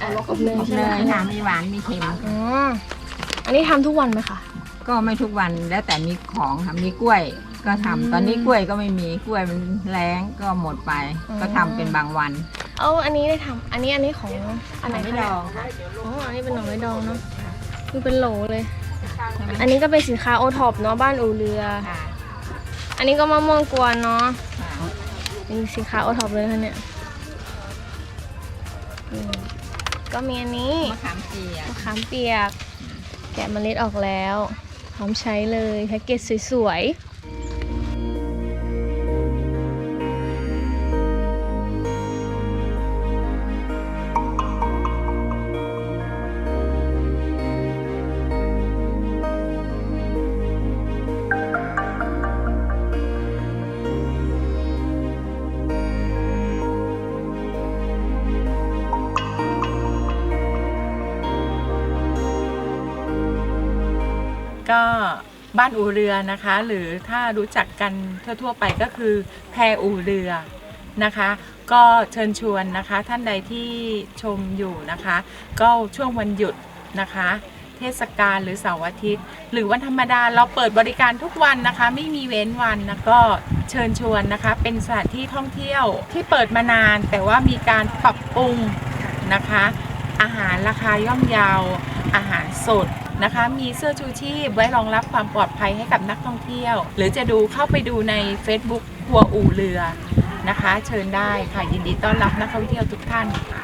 อะอบเนยอบใช่เนไหมยคะค่ะมีหวานมีเค็มอ๋ออันนี้ทำทุกวันไหมคะ ก็ไม่ทุกวันแล้วแต่มีของค่ะมีกล้วย ก็ทำอืมตอนนี้กล้วยก็ไม่มีกล้วยมันแรงก็หมดไป อืม ก็ทำเป็นบางวันเอาอันนี้ได้ทำอันนี้อันนี้ของอันไหนไม่คะดเนี่ยองค่ะอ๋ออันนี้เป็นหน่อไม้ดองเนาะคือเป็นโหลเลยอันนี้ก็เป็นสินค้าโอท็อปเนาะบ้านอูเรือ ค่ะอันนี้ก็มะม่วงกวนเนาะค่ะเป็นสินค้าโอท็อปเลยค่ะเนี่ย อืมก็มีอันนี้มะขามเปียกมะขามเปียก แกะเมล็ดออกแล้ว พร้อมใช้เลยแพ็กเกจสวย ก็บ้านอู่เรือนะคะ หรือถ้ารู้จักกันทั่วๆไปก็คือแพอู่เรือนะคะ ก็เชิญชวนนะคะ ท่านใดที่ชมอยู่นะคะ ก็ช่วงวันหยุดนะคะ เทศกาลหรือเสาร์อาทิตย์ หรือวันธรรมดาเราเปิดบริการทุกวันนะคะ ไม่มีเว้นวันนะก็เชิญชวนนะคะ เป็นสถานที่ท่องเที่ยวที่เปิดมานาน แต่ว่ามีการปรับปรุงนะคะ อาหารราคาย่อมเยาอาหารสด นะคะ มีเสื้อชูชีพไว้รองรับความปลอดภัยให้กับนักท่องเที่ยว หรือจะดูเข้าไปดูใน Facebook ทัวอู่เรือนะคะ เชิญได้ค่ะยินดีต้อนรับนักท่องเที่ยวทุกท่านค่ะ